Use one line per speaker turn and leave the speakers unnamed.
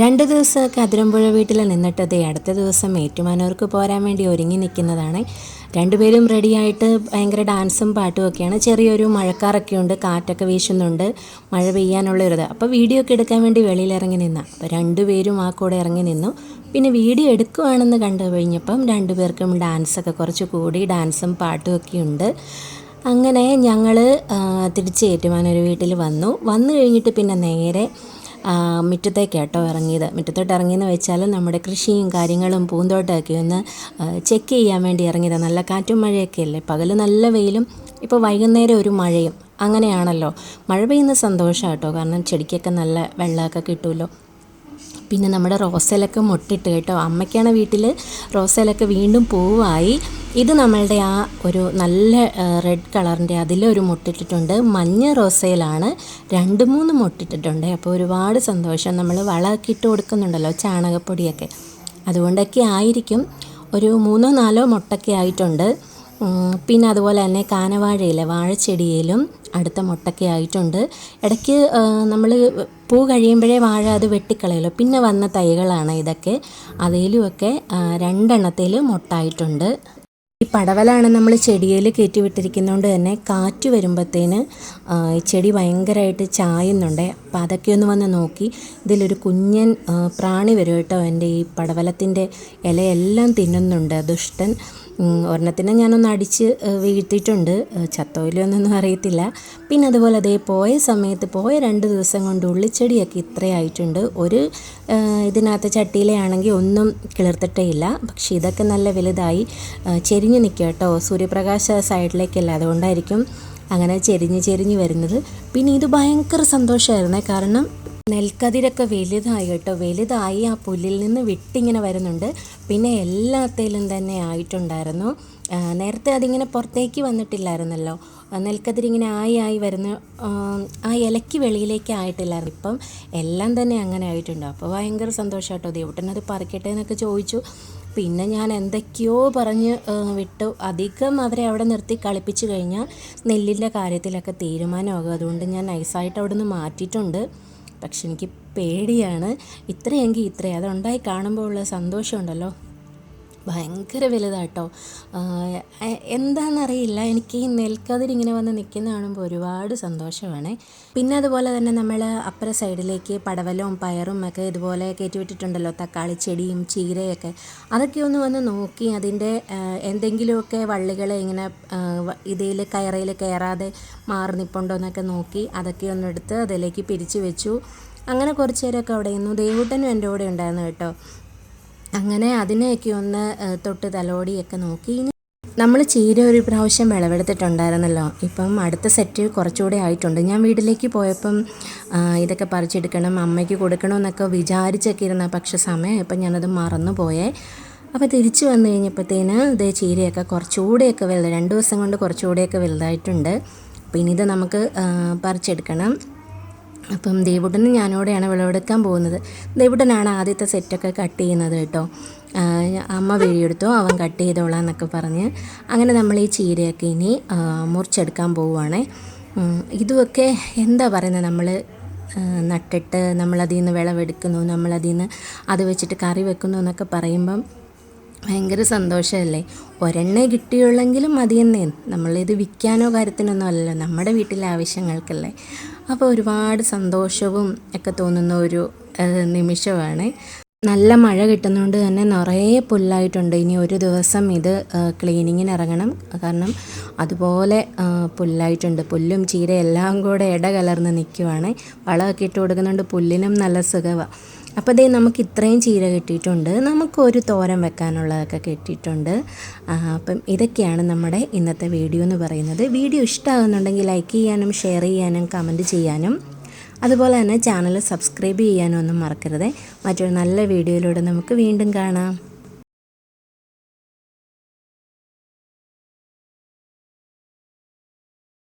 രണ്ട് ദിവസമൊക്കെ അതിരമ്പുഴ വീട്ടിൽ നിന്നിട്ടത് അടുത്ത ദിവസം ഏറ്റുമാനൂർക്ക് പോരാൻ വേണ്ടി ഒരുങ്ങി നിൽക്കുന്നതാണ്. രണ്ടുപേരും റെഡിയായിട്ട് ഭയങ്കര ഡാൻസും പാട്ടും ഒക്കെയാണ്. ചെറിയൊരു മഴക്കാറൊക്കെ ഉണ്ട് കാറ്റൊക്കെ വീശുന്നുണ്ട് മഴ പെയ്യാനുള്ള ഒരു അപ്പോൾ വീഡിയോ ഒക്കെ എടുക്കാൻ വേണ്ടി വെളിയിൽ ഇറങ്ങി നിന്ന. അപ്പോൾ രണ്ടുപേരും ആ കൂടെ ഇറങ്ങി നിന്നു. പിന്നെ വീഡിയോ എടുക്കുവാണെന്ന് കണ്ടു കഴിഞ്ഞപ്പം രണ്ടുപേർക്കും ഡാൻസൊക്കെ കുറച്ച് കൂടി ഡാൻസും പാട്ടും ഒക്കെ ഉണ്ട്. അങ്ങനെ ഞങ്ങൾ തിരിച്ച് ഏറ്റുമാനൊരു വീട്ടിൽ വന്നു. വന്നു കഴിഞ്ഞിട്ട് പിന്നെ നേരെ മുറ്റത്തേക്കാട്ടോ ഇറങ്ങിയത്. മുറ്റത്തോട്ട് ഇറങ്ങിയെന്ന് വെച്ചാൽ നമ്മുടെ കൃഷിയും കാര്യങ്ങളും പൂന്തോട്ടമൊക്കെ ഒന്ന് ചെക്ക് ചെയ്യാൻ വേണ്ടി ഇറങ്ങിയത്. നല്ല കാറ്റും മഴയൊക്കെ അല്ലേ? പകൽ നല്ല വെയിലും ഇപ്പോൾ വൈകുന്നേരം ഒരു മഴയും. അങ്ങനെയാണല്ലോ. മഴ പെയ്യുന്ന സന്തോഷം കേട്ടോ കാരണം ചെടിക്കൊക്കെ നല്ല വെള്ളമൊക്കെ കിട്ടുമല്ലോ പിന്നെ നമ്മുടെ റോസയിലൊക്കെ മുട്ടിട്ട് കേട്ടോ. അമ്മയ്ക്കാണ് വീട്ടിൽ റോസയിലൊക്കെ വീണ്ടും പൂവായി. ഇത് നമ്മളുടെ ആ ഒരു നല്ല റെഡ് കളറിന്റെ അതിലൊരു മുട്ടിട്ടിട്ടുണ്ട്. മഞ്ഞ റോസയിലാണ് രണ്ട് മൂന്ന് മുട്ടിട്ടിട്ടുണ്ട്. അപ്പോൾ ഒരുപാട് സന്തോഷം. നമ്മൾ വളമൊക്കെ ഇട്ട് കൊടുക്കുന്നുണ്ടല്ലോ ചാണകപ്പൊടിയൊക്കെ. അതുകൊണ്ടൊക്കെ ആയിരിക്കും. ഒരു മൂന്നോ നാലോ മുട്ടൊക്കെ ആയിട്ടുണ്ട്. പിന്നെ അതുപോലെ തന്നെ കാനവാഴയിലെ വാഴച്ചെടിയിലും അടുത്ത മുട്ടൊക്കെ ആയിട്ടുണ്ട്. ഇടയ്ക്ക് നമ്മൾ പൂ കഴിയുമ്പോഴേ വാഴ അത് വെട്ടിക്കളയല്ലോ പിന്നെ വന്ന തൈകളാണ് ഇതൊക്കെ. അതിലുമൊക്കെ രണ്ടെണ്ണത്തിൽ മുട്ടായിട്ടുണ്ട്. ഈ പടവലാണ് നമ്മൾ ചെടിയിൽ കയറ്റി വിട്ടിരിക്കുന്നതുകൊണ്ട് തന്നെ കാറ്റ് വരുമ്പോഴത്തേന് ചെടി ഭയങ്കരമായിട്ട് ചായുന്നുണ്ട്. അപ്പോൾ അതൊക്കെ ഒന്ന് വന്ന് നോക്കി. ഇതിലൊരു കുഞ്ഞൻ പ്രാണി വരും കേട്ടോ എന്റെ ഈ പടവലത്തിന്റെ ഇലയെല്ലാം തിന്നുന്നുണ്ട് ദുഷ്ടൻ. ഒരെണ്ണത്തിനെ ഞാനൊന്ന് അടിച്ച് വീഴ്ത്തിയിട്ടുണ്ട്. ചത്തോയിലോ എന്നൊന്നും അറിയത്തില്ല. പിന്നെ അതുപോലെ അതേ പോയ സമയത്ത് പോയ രണ്ട് ദിവസം കൊണ്ട് ഉള്ളിച്ചെടിയൊക്കെ ഇത്രയായിട്ടുണ്ട്. ഒരു ഇതിനകത്ത് ചട്ടിയിലാണെങ്കിൽ ഒന്നും കിളിർത്തിട്ടേ ഇല്ല. പക്ഷേ ഇതൊക്കെ നല്ല വലുതായി ചെരിഞ്ഞ് നിൽക്കുക കേട്ടോ. സൂര്യപ്രകാശ സൈഡിലേക്കല്ല അതുകൊണ്ടായിരിക്കും അങ്ങനെ ചെരിഞ്ഞ് ചെരിഞ്ഞ് വരുന്നത്. പിന്നെ ഇത് ഭയങ്കര സന്തോഷമായിരുന്നേ. കാരണം നെൽക്കതിരൊക്കെ വലുതായി കേട്ടോ. വലുതായി ആ പുല്ലിൽ നിന്ന് വിട്ടിങ്ങനെ വരുന്നുണ്ട്. പിന്നെ എല്ലാത്തേലും തന്നെ ആയിട്ടുണ്ടായിരുന്നു. നേരത്തെ അതിങ്ങനെ പുറത്തേക്ക് വന്നിട്ടില്ലായിരുന്നല്ലോ. നെൽക്കതിരിങ്ങനെ ആയി ആയി വരുന്ന ആ, ഇലയ്ക്ക് വെളിയിലേക്ക് ആയിട്ടില്ലായിരുന്നു. ഇപ്പം എല്ലാം തന്നെ അങ്ങനെ ആയിട്ടുണ്ട്. അപ്പോൾ ഭയങ്കര സന്തോഷം കേട്ടോ. ദേവട്ടനത് പറിക്കട്ടെ എന്നൊക്കെ ചോദിച്ചു. പിന്നെ ഞാൻ എന്തൊക്കെയോ പറഞ്ഞ് വിട്ടു. അധികം അവരെ അവിടെ നിർത്തി കളിപ്പിച്ച് കഴിഞ്ഞാൽ നെല്ലിന്റെ കാര്യത്തിലൊക്കെ തീരുമാനമാകും. അതുകൊണ്ട് ഞാൻ നൈസായിട്ട് അവിടെ നിന്ന് മാറ്റിയിട്ടുണ്ട്. പക്ഷെ എനിക്ക് പേടിയാണ്. ഇത്രയെങ്കിൽ ഇത്രയും. അതുണ്ടായി കാണുമ്പോൾ ഉള്ള സന്തോഷമുണ്ടല്ലോ. ഭയങ്കര വലുതാട്ടോ. എന്താണെന്നറിയില്ല. എനിക്ക് ഈ നെൽക്കതിരിങ്ങനെ വന്ന് നിൽക്കുന്ന കാണുമ്പോൾ ഒരുപാട് സന്തോഷമാണ്. പിന്നെ അതുപോലെ തന്നെ നമ്മൾ അപ്പുറ സൈഡിലേക്ക് പടവലവും പയറും ഒക്കെ ഇതുപോലെ കയറ്റി വിട്ടിട്ടുണ്ടല്ലോ തക്കാളി ചെടിയും ചീരയൊക്കെ. അതൊക്കെ ഒന്ന് വന്ന് നോക്കി അതിന്റെ എന്തെങ്കിലുമൊക്കെ വള്ളികളെ ഇങ്ങനെ ഇതിൽ കയറയിൽ കയറാതെ മാറി നിൽപ്പുണ്ടോ എന്നൊക്കെ നോക്കി അതൊക്കെ ഒന്ന് എടുത്ത് അതിലേക്ക് പിരിച്ചു വെച്ചു. അങ്ങനെ കുറച്ച് നേരമൊക്കെ അവിടെ നിന്നു ദേവൂട്ടനും എന്റെ കൂടെ ഉണ്ടായിരുന്നു കേട്ടോ. അങ്ങനെ അതിനെയൊക്കെ ഒന്ന് തൊട്ട് തലോടിയൊക്കെ നോക്കി. നമ്മൾ ചീര ഒരു പ്രാവശ്യം വിളവെടുത്തിട്ടുണ്ടായിരുന്നല്ലോ. ഇപ്പം അടുത്ത സെറ്റ് കുറച്ചുകൂടെ ആയിട്ടുണ്ട്. ഞാൻ വീട്ടിലേക്ക് പോയപ്പം ഇതൊക്കെ പറിച്ചെടുക്കണം അമ്മയ്ക്ക് കൊടുക്കണമെന്നൊക്കെ വിചാരിച്ചൊക്കെ ഇരുന്ന പക്ഷെ സമയം ഇപ്പം ഞാനത് മറന്നു പോയേ അപ്പോൾ തിരിച്ചു വന്നു കഴിഞ്ഞപ്പോഴത്തേന് ഇതേ ചീരയൊക്കെ കുറച്ചുകൂടെയൊക്കെ വലുത് രണ്ട് ദിവസം കൊണ്ട് കുറച്ചുകൂടെയൊക്കെ വലുതായിട്ടുണ്ട്. പിന്നെ ഇത് നമുക്ക് പറിച്ചെടുക്കണം. അപ്പം ദേവുടനും ഞാനോടെയാണ് വിളവെടുക്കാൻ പോകുന്നത്. ദേവുടനാണ് ആദ്യത്തെ സെറ്റൊക്കെ കട്ട് ചെയ്യുന്നത് കേട്ടോ. അമ്മ വീഴിയെടുത്തോ അവൻ കട്ട് ചെയ്തോളാം എന്നൊക്കെ പറഞ്ഞ് അങ്ങനെ നമ്മൾ ഈ ചീരയൊക്കെ ഇനി മുറിച്ചെടുക്കാൻ പോവുകയാണേ ഇതുമൊക്കെ എന്താ പറയുന്നത് നമ്മൾ നട്ടിട്ട് നമ്മളതിൽ നിന്ന് വിളവെടുക്കുന്നു നമ്മളതിൽ നിന്ന് അത് വെച്ചിട്ട് കറി വെക്കുന്നു എന്നൊക്കെ പറയുമ്പം ഭയങ്കര സന്തോഷമല്ലേ? ഒരെണ്ണേ കിട്ടിയുള്ളെങ്കിലും മതിയെന്നേ. നമ്മളിത് വിൽക്കാനോ കാര്യത്തിനൊന്നും അല്ലല്ലോ. നമ്മുടെ വീട്ടിലെ ആവശ്യങ്ങൾക്കല്ലേ. അപ്പോൾ ഒരുപാട് സന്തോഷവും ഒക്കെ തോന്നുന്ന ഒരു നിമിഷമാണ്. നല്ല മഴ കിട്ടുന്നതുകൊണ്ട് തന്നെ നിറയെ പുല്ലായിട്ടുണ്ട്. ഇനി ഒരു ദിവസം ഇത് ക്ലീനിങ്ങിന് ഇറങ്ങണം കാരണം അതുപോലെ പുല്ലായിട്ടുണ്ട്. പുല്ലും ചീര എല്ലാം കൂടെ ഇടകലർന്ന് നിൽക്കുവാണ് വളമൊക്കെ ഇട്ട് കൊടുക്കുന്നുണ്ട് പുല്ലിനും നല്ല സുഖമാണ് അപ്പോൾ ദേ നമുക്ക് ഇത്രയും ചീര കിട്ടിയിട്ടുണ്ട്. നമുക്ക് ഒരു തോരൻ വെക്കാനുള്ളതൊക്കെ കിട്ടിയിട്ടുണ്ട്. അപ്പം ഇതൊക്കെയാണ് നമ്മുടെ ഇന്നത്തെ വീഡിയോ എന്ന് പറയുന്നത്. വീഡിയോ ഇഷ്ടമാകുന്നുണ്ടെങ്കിൽ ലൈക്ക് ചെയ്യാനും ഷെയർ ചെയ്യാനും കമന്റ് ചെയ്യാനും. അതുപോലെ തന്നെ ചാനൽ സബ്സ്ക്രൈബ് ചെയ്യാനും ഒന്നും മറക്കരുത്. മറ്റൊരു നല്ല വീഡിയോയിലൂടെ നമുക്ക് വീണ്ടും കാണാം.